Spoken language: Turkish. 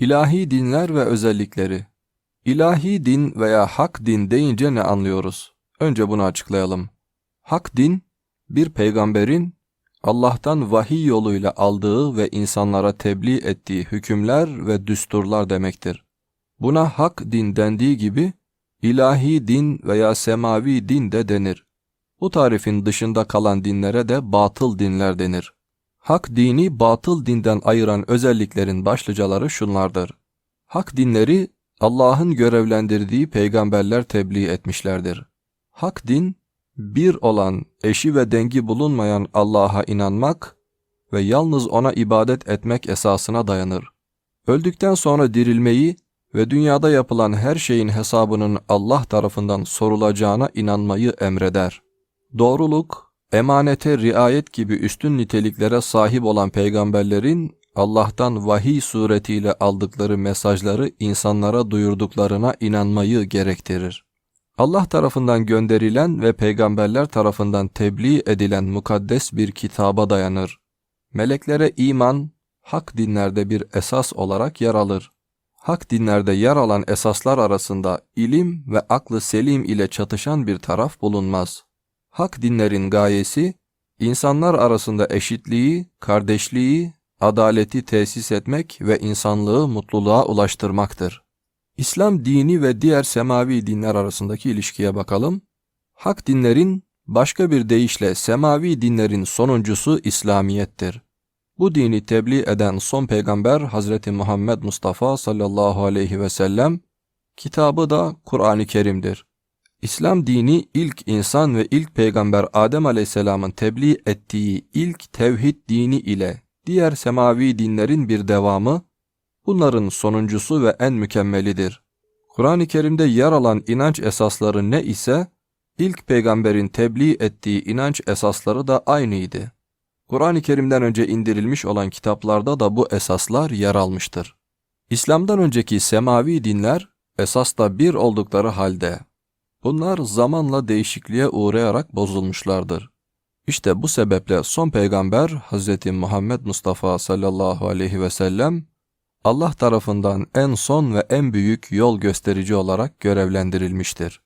İlahi dinler ve özellikleri. İlahi din veya hak din deyince ne anlıyoruz? Önce bunu açıklayalım. Hak din, bir peygamberin Allah'tan vahiy yoluyla aldığı ve insanlara tebliğ ettiği hükümler ve düsturlar demektir. Buna hak din dendiği gibi, ilahi din veya semavi din de denir. Bu tarifin dışında kalan dinlere de batıl dinler denir. Hak dini batıl dinden ayıran özelliklerin başlıcaları şunlardır. Hak dinleri Allah'ın görevlendirdiği peygamberler tebliğ etmişlerdir. Hak din, bir olan, eşi ve dengi bulunmayan Allah'a inanmak ve yalnız ona ibadet etmek esasına dayanır. Öldükten sonra dirilmeyi ve dünyada yapılan her şeyin hesabının Allah tarafından sorulacağına inanmayı emreder. Doğruluk, emanete riayet gibi üstün niteliklere sahip olan peygamberlerin Allah'tan vahiy suretiyle aldıkları mesajları insanlara duyurduklarına inanmayı gerektirir. Allah tarafından gönderilen ve peygamberler tarafından tebliğ edilen mukaddes bir kitaba dayanır. Meleklere iman, hak dinlerde bir esas olarak yer alır. Hak dinlerde yer alan esaslar arasında ilim ve aklı selim ile çatışan bir taraf bulunmaz. Hak dinlerin gayesi, insanlar arasında eşitliği, kardeşliği, adaleti tesis etmek ve insanlığı mutluluğa ulaştırmaktır. İslam dini ve diğer semavi dinler arasındaki ilişkiye bakalım. Hak dinlerin, başka bir deyişle semavi dinlerin sonuncusu İslamiyettir. Bu dini tebliğ eden son peygamber Hazreti Muhammed Mustafa sallallahu aleyhi ve sellem, kitabı da Kur'an-ı Kerim'dir. İslam dini ilk insan ve ilk peygamber Adem aleyhisselamın tebliğ ettiği ilk tevhid dini ile diğer semavi dinlerin bir devamı, bunların sonuncusu ve en mükemmelidir. Kur'an-ı Kerim'de yer alan inanç esasları ne ise, ilk peygamberin tebliğ ettiği inanç esasları da aynıydı. Kur'an-ı Kerim'den önce indirilmiş olan kitaplarda da bu esaslar yer almıştır. İslam'dan önceki semavi dinler esasda bir oldukları halde bunlar zamanla değişikliğe uğrayarak bozulmuşlardır. İşte bu sebeple son peygamber Hz. Muhammed Mustafa sallallahu aleyhi ve sellem Allah tarafından en son ve en büyük yol gösterici olarak görevlendirilmiştir.